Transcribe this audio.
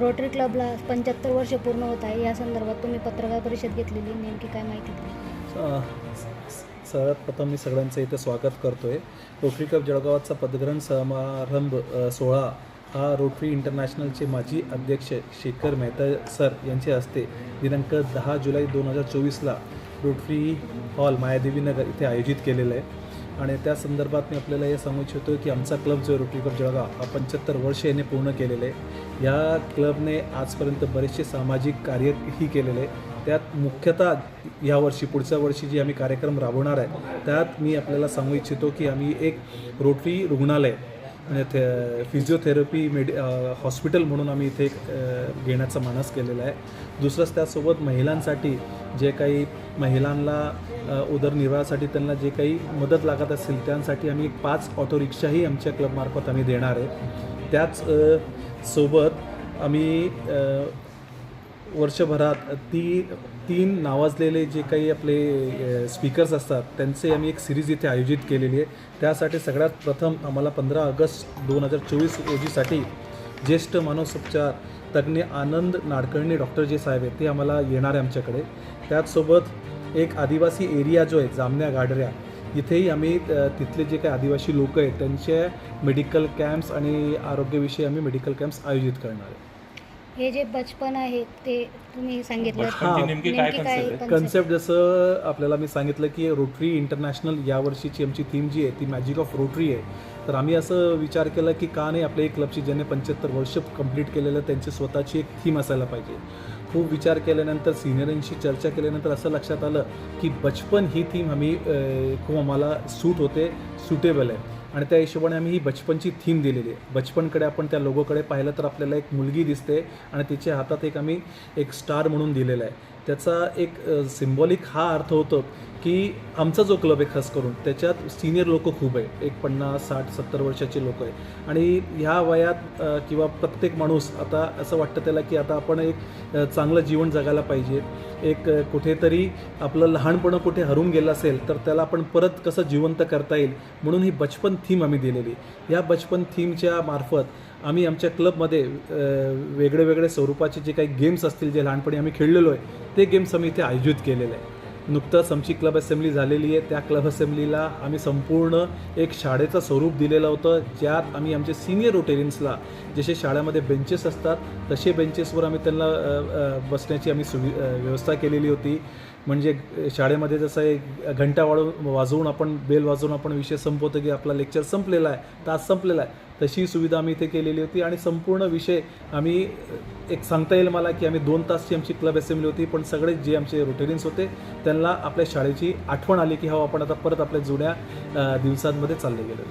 Rotary क्लबला पंच्याहत्तर वर्ष पूर्ण होत आहे. या संदर्भात तुम्ही पत्रकार परिषद घेतलेली. नेमकी काय माहिती? दिली सर्वात प्रथम मी सगळ्यांचं इथे स्वागत करतोय. रोटरी क्लब जळगावाचा पदग्रहण समारंभ सोहळा हा रोटरी इंटरनॅशनलचे माजी अध्यक्ष शेखर मेहता सर यांचे हस्ते दिनांक दहा जुलै दोन हजार चोवीसला रोटरी हॉल मायादेवी नगर इथे आयोजित केलेलं आहे. आणि त्या संदर्भात मी आपल्याला हे सांगू इच्छितो की आमचा क्लब जो आहे रोटरी क्लब जळगाव हा पंच्याहत्तर वर्ष याने पूर्ण केलेले आहे. या क्लबने आजपर्यंत बरेचसे सामाजिक कार्यही केलेले आहे. त्यात मुख्यतः या वर्षी पुढच्या वर्षी जे आम्ही कार्यक्रम राबवणार आहे त्यात मी आपल्याला सांगू इच्छितो की आम्ही एक रोटरी रुग्णालय म्हणजे थे फिजिओथेरपी मेडि हॉस्पिटल म्हणून आम्ही इथे एक घेण्याचा मानस केलेला आहे. दुसरंच त्यासोबत महिलांसाठी जे काही महिलांना उदरनिर्वाहासाठी त्यांना जे काही मदत लागत असेल त्यांसाठी आम्ही पाच ऑटो रिक्षाही आमच्या क्लबमार्फत आम्ही देणार आहे. त्याच सोबत आम्ही वर्षभरात ती तीन नावाजलेले जे काही आपले स्पीकर्स असतात त्यांचे आम्ही एक सिरीज इथे आयोजित केलेली आहे. त्यासाठी सगळ्यात प्रथम आम्हाला पंधरा ऑगस्ट दोन हजार चोवीस रोजीसाठी ज्येष्ठ मानसोपचार तज्ज्ञ आनंद नाडकर्णी डॉक्टर जे साहेब आहेत ते आम्हाला येणार आहे आमच्याकडे. त्याचसोबत एक आदिवासी एरिया जो आहे जामण्या गाडऱ्या इथेही आम्ही तिथले जे काही आदिवासी लोक आहेत त्यांचे मेडिकल कॅम्प्स आणि आरोग्यविषयी आम्ही मेडिकल कॅम्प्स आयोजित करणार आहे. हे जे बचपन आहे ते तुम्ही सांगितलं. बचपनची नेमकी काय concept? कन्सेप्ट जसं आपल्याला मी सांगितलं की रोटरी इंटरनॅशनल या वर्षीची आमची थीम जी आहे ती मॅजिक ऑफ रोटरी आहे. तर आम्ही असं विचार केला की का नाही आपल्या एक क्लबची ज्यांनी पंच्याहत्तर वर्ष कंप्लीट केलेलं त्यांची स्वतःची एक थीम असायला पाहिजे. खूप विचार केल्यानंतर सिनियरांशी चर्चा केल्यानंतर असं लक्षात आलं की बचपन ही थीम आम्ही अं, खूप आम्हाला सूट होते सुटेबल आहे. आणि त्या हिशोबाने आम्ही ही बचपनची थीम दिलेली आहे. बचपनकडे आपण त्या लोगोकडे पाहिलं तर आपल्याला एक मुलगी दिसते आणि तिच्या हातात एक आम्ही एक स्टार म्हणून दिलेला आहे. त्याचा एक सिम्बॉलिक हा अर्थ होतो की आमचा जो क्लब आहे खास करून त्याच्यात सिनियर लोक खूप आहे एक पन्नास साठ सत्तर वर्षाचे लोक आहे आणि ह्या वयात किंवा प्रत्येक माणूस आता असं वाटतं त्याला की आता आपण एक चांगलं जीवन जगायला पाहिजे. एक कुठेतरी आपलं लहानपणं कुठे हरून गेलं असेल तर त्याला आपण परत कसं जिवंत करता येईल म्हणून ही बचपन थीम आम्ही दिलेली या बचपन थीमच्या मार्फत आम्ही आमच्या क्लबमध्ये वेगळे वेगळे स्वरूपाचे जे काही गेम्स असतील जे लहानपणी आम्ही खेळलेलो आहे ते गेम्स आम्ही इथे आयोजित केलेले आहे. नुकतंच आमची क्लब असेंब्ली झालेली आहे. त्या क्लब असेंब्लीला आम्ही संपूर्ण एक शाळेचं स्वरूप दिलेलं होतं. ज्यात आम्ही आमचे सिनियर रोटेरियन्सला जसे शाळेमध्ये बेंचेस असतात तसे बेंचेसवर आम्ही त्यांना बसण्याची आम्ही सुवि व्यवस्था केलेली होती. म्हणजे शाळेमध्ये जसं एक घंटा वाढवून वाजवून आपण बेल वाजवून आपण विषय संपवतो की आपला लेक्चर संपलेला आहे तास संपलेला आहे तशी सुविधा आम्ही इथे केलेली होती आणि संपूर्ण विषय आम्ही एक सांगता येईल मला की आम्ही दोन तासची आमची क्लब असेंब्ली होती पण सगळे जे आमचे रोटेरियन्स होते त्यांना आपल्या शाळेची आठवण आली की हो आपण आता परत आपल्या जुन्या दिवसांमध्ये चालले गेलो.